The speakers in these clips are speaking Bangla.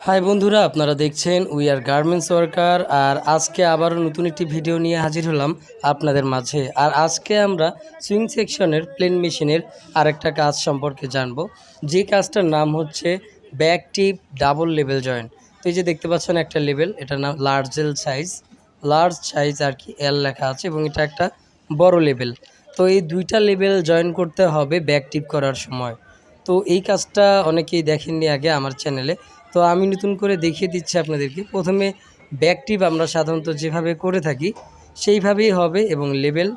হাই বন্ধুরা, আপনারা দেখছেন উই আর গার্মেন্টস ওয়ার্কার আর আজকে আবারও নতুন একটি ভিডিও নিয়ে হাজির হলাম আপনাদের মাঝে। আর আজকে আমরা সুইং সেকশনের প্লেন মেশিনের আরেকটা কাজ সম্পর্কে জানব। যে কাজটার নাম হচ্ছে back tip double level joint তো এই যে দেখতে পাচ্ছেন একটা লেভেল এটার নাম লার্জেল সাইজ লার্জ সাইজ আর কি এল লেখা আছে এবং এটা একটা বড় লেভেল তো এই দুইটা লেভেল জয়েন করতে হবে ব্যাক টিপ করার সময়। তো এই কাজটা অনেকেই দেখেননি আগে আমার চ্যানেলে তো আমি নতুন করে দেখিয়ে দিচ্ছি আপনাদেরকে। প্রথমে ব্যাক টিপ আমরা সাধারণত যেভাবে করে থাকি, সেইভাবেই হবে এবং লেবেল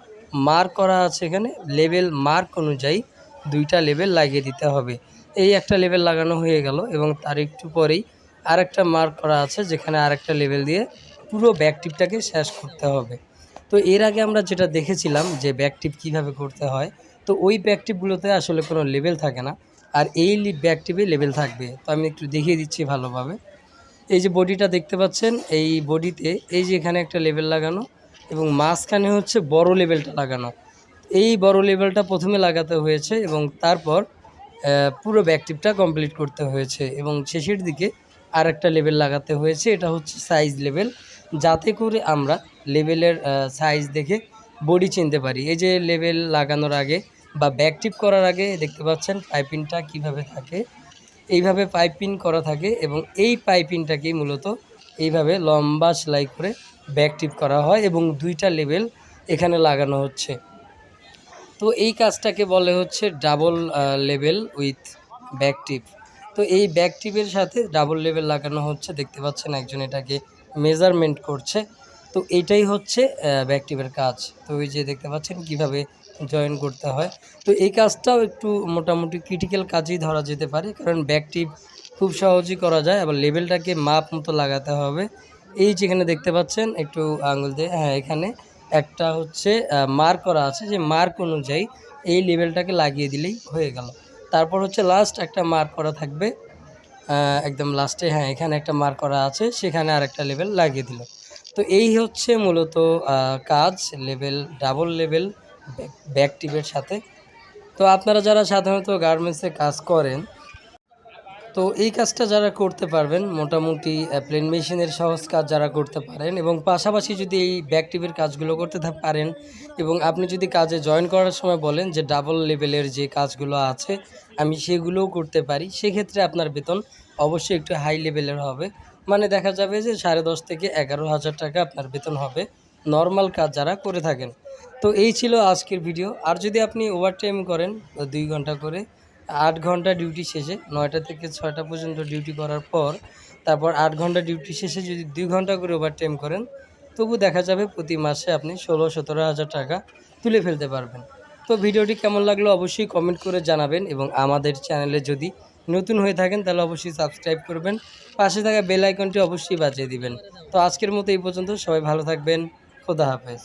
মার্ক করা আছে এখানে। লেভেল মার্ক অনুযায়ী দুইটা লেবেল লাগিয়ে দিতে হবে। এই একটা লেবেল লাগানো হয়ে গেল এবং তার একটু পরেই আরেকটা মার্ক করা আছে, যেখানে আরেকটা লেভেল দিয়ে পুরো ব্যাক টিপটাকে শেষ করতে হবে। তো এর আগে আমরা যেটা দেখেছিলাম যে ব্যাক টিপ কীভাবে করতে হয়, তো ওই ব্যাক টিপগুলোতে আসলে কোনো লেবেল থাকে না। আর এই ব্যাক টিপে লেভেল থাকবে। তো আমি একটু দেখিয়ে দিচ্ছি ভালোভাবে। এই যে বডিটা দেখতে পাচ্ছেন, এই বডিতে এই যে এখানে একটা লেভেল লাগানো এবং মাঝখানে হচ্ছে বড় লেভেলটা লাগানো। এই বড় লেভেলটা প্রথমে লাগাতে হয়েছে এবং তারপর পুরো ব্যাকটিপটা কমপ্লিট করতে হয়েছে এবং শেষের দিকে আর একটা লেভেল লাগাতে হয়েছে, এটা হচ্ছে সাইজ লেভেল যাতে করে আমরা লেভেলের সাইজ দেখে বডি চিনতে পারি। এই যে লেভেল লাগানোর আগে বা ব্যাকটিপ করার আগে দেখতে পাচ্ছেন পাইপিংটা কীভাবে থাকে। এইভাবে পাইপিং করা থাকে এবং এই পাইপিংটাকেই মূলত এইভাবে লম্বা সেলাই করে ব্যাকটিপ করা হয় এবং দুইটা লেভেল এখানে লাগানো হচ্ছে। তো এই কাজটাকে বলে হচ্ছে double level with back tip তো এই ব্যাক টিপের সাথে ডাবল লেভেল লাগানো হচ্ছে, দেখতে পাচ্ছেন একজন এটাকে মেজারমেন্ট করছে। তো এইটাই হচ্ছে ব্যাক টিপের কাজ। তো ওই যে দেখতে পাচ্ছেন কীভাবে জয়েন করতে হয়। তো এই কাজটাও একটু মোটামুটি ক্রিটিক্যাল কাজই ধরা যেতে পারে, কারণ ব্যাগটি খুব সহজেই করা যায়, আবার লেভেলটাকে মাপ মতো লাগাতে হবে। এই যেখানে দেখতে পাচ্ছেন, একটু আঙুল দিয়ে হ্যাঁ এখানে একটা হচ্ছে মার্ক করা আছে যে মার্ক অনুযায়ী এই লেভেলটাকে লাগিয়ে দিলেই হয়ে গেল। তারপর হচ্ছে লাস্ট একটা মার্ক করা থাকবে একদম লাস্টে হ্যাঁ এখানে একটা মার্ক করা আছে, সেখানে আরেকটা লেভেল লাগিয়ে দিল। তো এই হচ্ছে মূলত কাজ লেভেল ডাবল লেভেল ব্যাক টিপের সাথে। তো আপনারা যারা সাধারণত গার্মেন্টসে কাজ করেন, তো এই কাজটা যারা করতে পারবেন, মোটামুটি প্লেন মেশিনের সহজ কাজ যারা করতে পারেন এবং পাশাপাশি যদি এই ব্যাক টিপের কাজগুলো করতে পারেন এবং আপনি যদি কাজে জয়েন করার সময় বলেন যে ডাবল লেভেলের যে কাজগুলো আছে, আমি সেগুলোও করতে পারি, সেক্ষেত্রে আপনার বেতন অবশ্যই একটু হাই লেভেলের হবে। মানে দেখা যাবে যে সাড়ে দশ থেকে এগারো হাজার টাকা আপনার বেতন হবে। নর্মাল কাজ যারা করে থাকেন। তো এই ছিল আজকের ভিডিও আর যদি আপনি ওভারটাইম করেন, দুই ঘণ্টা করে, আট ঘণ্টা ডিউটি শেষে, নয়টা থেকে ছয়টা পর্যন্ত ডিউটি করার পর, তারপর আট ঘণ্টা ডিউটি শেষে যদি দুই ঘণ্টা করে ওভারটাইম করেন, তবু দেখা যাবে প্রতি মাসে আপনি ষোলো, সতেরো হাজার টাকা তুলে ফেলতে পারবেন। তো ভিডিওটি কেমন লাগল অবশ্যই কমেন্ট করে জানাবেন এবং আমাদের চ্যানেলে যদি নতুন হয়ে থাকেন, তাহলে অবশ্যই সাবস্ক্রাইব করবেন। পাশে থাকা বেল আইকনটি অবশ্যই বাজিয়ে দিবেন। তো আজকের মতো এই পর্যন্ত। সবাই ভালো থাকবেন। খোদা হাফেজ।